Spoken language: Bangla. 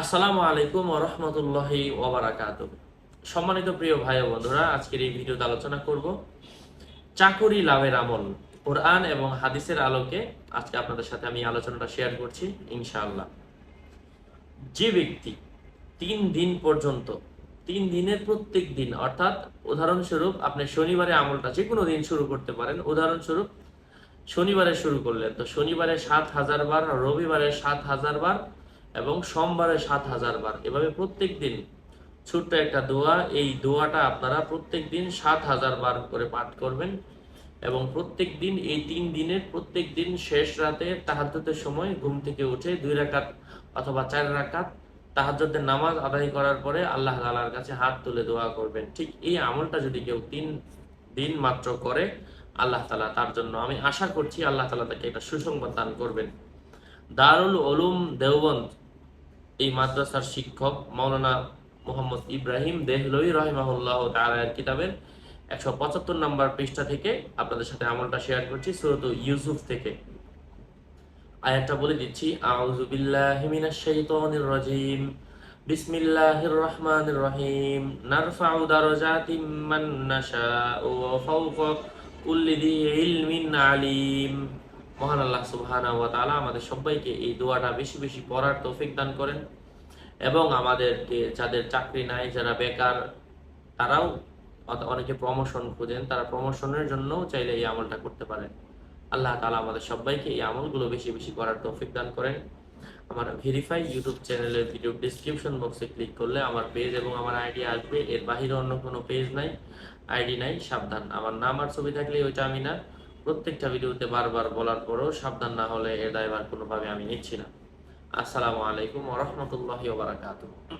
আসসালামু আলাইকুম রহমতুল্লাহি ওবরাকাত সম্মানিত প্রিয় ভাই বন্ধুরা, আজকের এই ভিডিওতে আলোচনা করব চাকুরি লাভের আমল, কোরআন এবং হাদিসের আলোকে। আজকে আপনাদের সাথে আমি আলোচনাটা শেয়ার করছি, ইনশাআল্লাহ। যে ব্যক্তি তিন দিন পর্যন্ত, তিন দিনের প্রত্যেক দিন, অর্থাৎ উদাহরণস্বরূপ আপনি শনিবারে আমলটা যে কোনো দিন শুরু করতে পারেন, উদাহরণস্বরূপ শনিবারে শুরু করলেন, তো শনিবারে সাত হাজার বার, রবিবারে সাত হাজার বার এবং সোমবারে সাত হাজার বার। এভাবে প্রত্যেক দিন ছোট্ট একটা দোয়া, এই দোয়াটা আপনারা প্রত্যেক দিন সাত হাজার বার করে পাঠ করবেন এবং প্রত্যেক দিন এই তিন দিনের প্রত্যেক দিন শেষ রাতে তাহাজ্জুদের সময় ঘুম থেকে উঠে দুই রাকাত অথবা চার রাকাত তাহাজ্জুদের নামাজ আদায় করার পরে আল্লাহ তালার কাছে হাত তুলে দোয়া করবেন। ঠিক এই আমলটা যদি কেউ তিন দিন মাত্র করে, আল্লাহ তালা তার জন্য। আমি আশা করছি আল্লাহ তালা তাকে একটা সুসংবাদ দান করবেন। দারুল উলুম দেওবন্দ এই মাদ্রাসার শিক্ষক মাওলানা মোহাম্মদ ইব্রাহিম দেহলই রহিমাহুল্লাহ তাআলার কিতাবের একশো পঁচাত্তর নম্বর পৃষ্ঠা থেকে আপনাদের সাথে আমলটা শেয়ার করছি, সুরত ইউসুফ থেকে। আয়াতটা বলে দিচ্ছি, আউযু বিল্লাহি মিনাশ শাইতানির রাজিম, বিসমিল্লাহির রহমানির রহিম, নারফাউ দারাজাতিম মান নাশাউ ওয়া ফাওকা কুল্লি আলিম। মহান আল্লাহ সুবহানাহু ওয়া তাআলা আমাদের সবাইকে এই দোয়াটা বেশি বেশি পড়ার তৌফিক দান করেন এবং আমাদেরকে যাদের চাকরি নাই, যারা বেকার, তারাও অনেকে প্রমোশন খুঁজেন, তারা প্রমোশনের জন্য চাইলে এই আমলটা করতে পারেন। আল্লাহ তালা আমাদের সবাইকে এই আমলগুলো বেশি বেশি করার তৌফিক দান করেন। আমার ভেরিফাই ইউটিউব চ্যানেলের ভিডিও ডিসক্রিপশন বক্সে ক্লিক করলে আমার পেজ এবং আমার আইডি আসবে। এর বাহিরে অন্য কোনো পেজ নাই আইডি নাই, সাবধান। আমার নাম আর ছবি থাকলে ওইটা আমি না। প্রত্যেকটা ভিডিওতে বারবার বলার পরেও সাবধান না হলে এর দায়ভার কোনোভাবে আমি নিচ্ছি না। আসসালামু আলাইকুম ওয়া রাহমাতুল্লাহি ওয়া বারাকাতুহু।